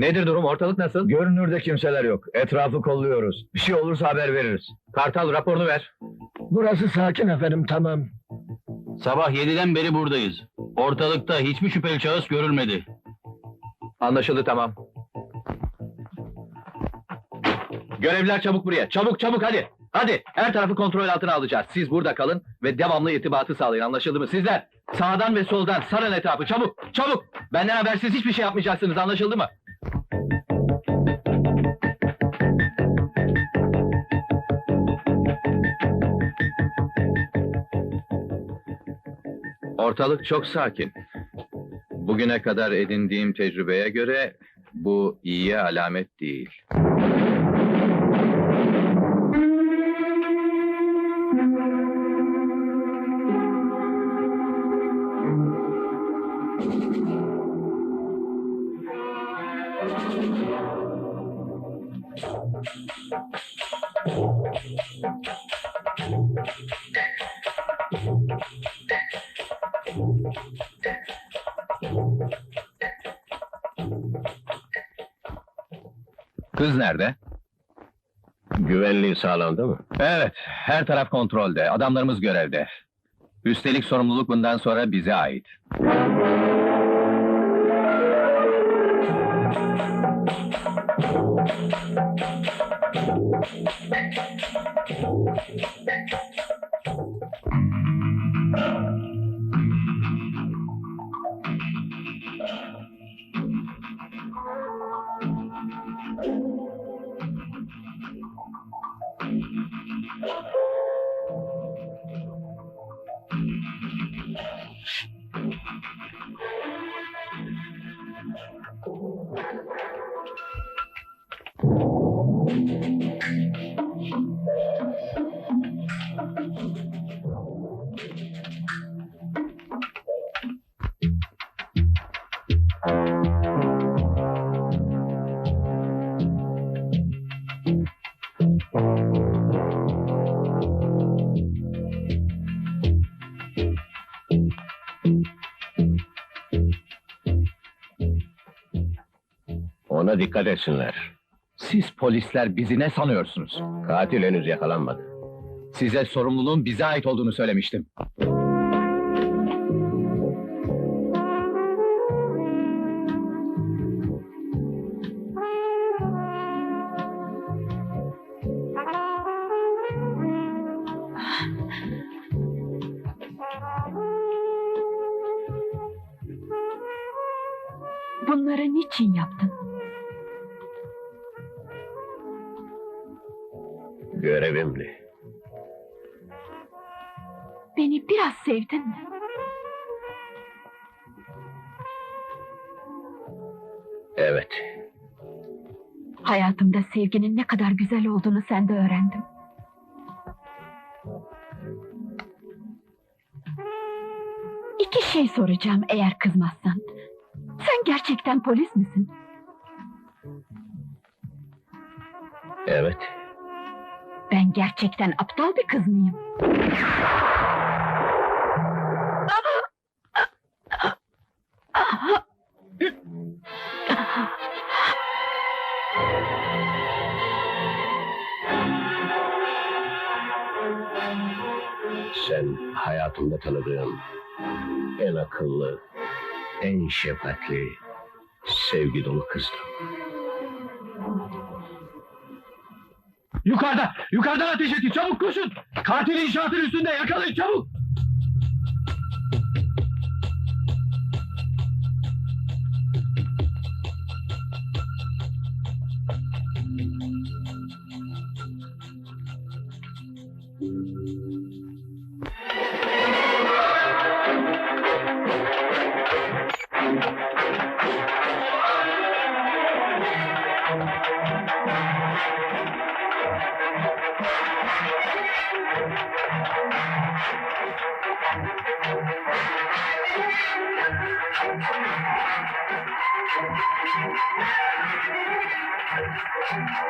Nedir durum? Ortalık nasıl? Görünürde kimseler yok. Etrafı kolluyoruz. Bir şey olursa haber veririz. Kartal raporunu ver. Burası sakin efendim tamam. Sabah 7'den beri buradayız. Ortalıkta hiçbir şüpheli şahıs görülmedi. Anlaşıldı tamam. Görevliler çabuk buraya. Çabuk çabuk hadi. Hadi her tarafı kontrol altına alacağız. Siz burada kalın ve devamlı irtibatı sağlayın. Anlaşıldı mı? Sizler sağdan ve soldan sarın etrafı. Çabuk çabuk. Benden habersiz hiçbir şey yapmayacaksınız. Anlaşıldı mı? Ortalık çok sakin. Bugüne kadar edindiğim tecrübeye göre bu iyiye alamet değil. Kız nerede? Güvenliği sağlandı mı? Evet, her taraf kontrolde. Adamlarımız görevde. Üstelik sorumluluk bundan sonra bize ait. Dikkat etsinler. Siz polisler bizi ne sanıyorsunuz? Katil henüz yakalanmadı. Size sorumluluğun bize ait olduğunu söylemiştim. Bunları niçin yaptın? Görevimdi. Beni biraz sevdin mi? Evet. Hayatımda sevginin ne kadar güzel olduğunu sende öğrendim. İki şey soracağım eğer kızmazsan. Sen gerçekten polis misin? Evet. Gerçekten aptal bir kız mıyım? Sen hayatımda tanıdığım en akıllı, en şefkatli, sevgi dolu kızdın. Yukarıda! Yukarıdan ateş edin! Çabuk koşun! Katil inşaatın üstünde yakalayın çabuk! Thank you.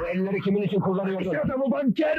Bu elleri kimin için kullanıyordun? İşte adamı banker.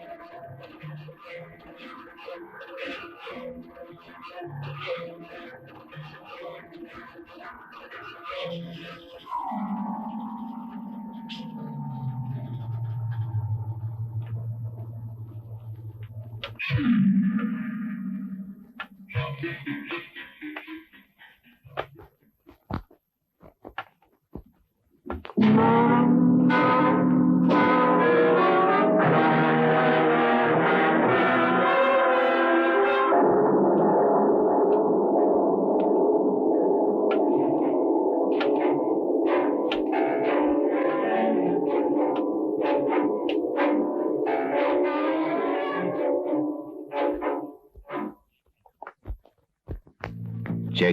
Çek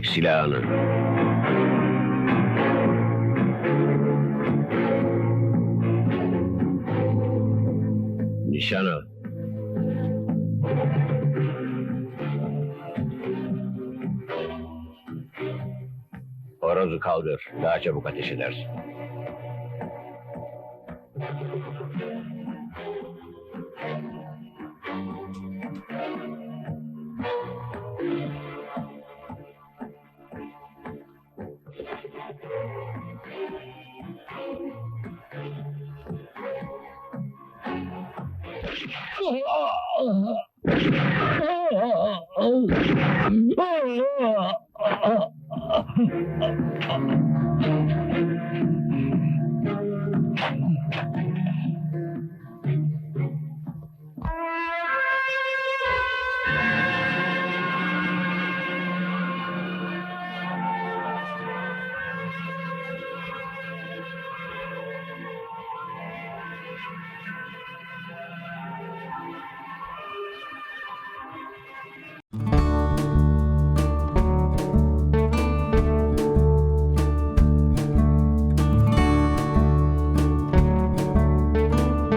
silahını. Nişan al. Horozu kaldır. Daha çabuk ateş edersin. Oh,